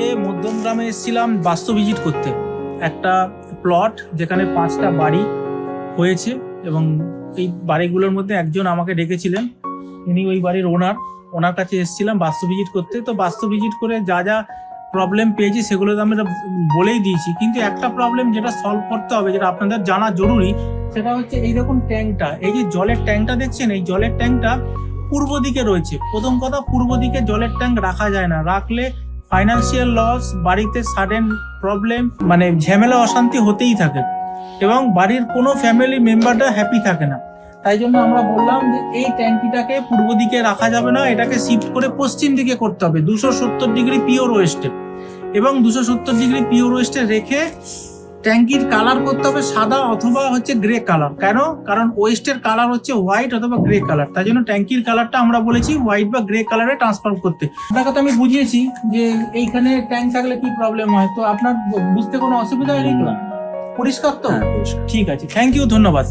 গ্রামে এসেছিলাম বাস্তু ভিজিট করতে। একটা প্লট যেখানে পাঁচটা বাড়ি হয়েছে এবং এই বাড়িগুলোর মধ্যে একজন আমাকে ডেকেছিলেন। ইনি ওই বাড়ির ওনার ওনার কাছে এসেছিলাম বাস্তু ভিজিট করতে। তো বাস্তু ভিজিট করে যা যা প্রবলেম পেয়েছি সেগুলো তো আমরা বলেই দিয়েছি। কিন্তু একটা প্রবলেম যেটা সলভ করতে হবে, যেটা আপনাদের জানা জরুরি, সেটা হচ্ছে এই দেখুন ট্যাঙ্কটা এই যে জলের ট্যাঙ্কটা দেখছেন, এই জলের ট্যাঙ্কটা পূর্ব দিকে রয়েছে। প্রথম কথা, পূর্ব দিকে জলের ট্যাঙ্ক রাখা যায় না। রাখলে ফাইনান্সিয়াল লস বাড়িতে সাডেন প্রবলেম মানে ঝামেলা, অশান্তি হতেই থাকে। এবং বাড়ির কোনো ফ্যামিলি মেম্বারটা হ্যাপি থাকে না। তাই জন্য আমরা বললাম যে এই ট্যাঙ্কিটাকে পূর্ব দিকে রাখা যাবে না, এটাকে শিফট করে পশ্চিম দিকে করতে হবে। দুশো সত্তর ডিগ্রি পিওর ওয়েস্টে এবং দুশো সত্তর ডিগ্রি পিওর ওয়েস্টে রেখে ট্যাঙ্কির কালার করতে হবে সাদা অথবা হচ্ছে গ্রে কালার। কেন? কারণ ওয়েস্টের কালার হচ্ছে হোয়াইট অথবা গ্রে কালার। তাই জন্য ট্যাঙ্কির কালারটা আমরা বলেছি হোয়াইট বা গ্রে কালারে ট্রান্সফর্ম করতে। আপনাকে তো আমি বুঝিয়েছি যে এইখানে ট্যাঙ্ক থাকলে কি প্রবলেম হয়? তো আপনার বুঝতে কোনো অসুবিধা হয়নি তো? পরিষ্কার তো? হ্যাঁ, ঠিক আছে। থ্যাংক ইউ ধন্যবাদ।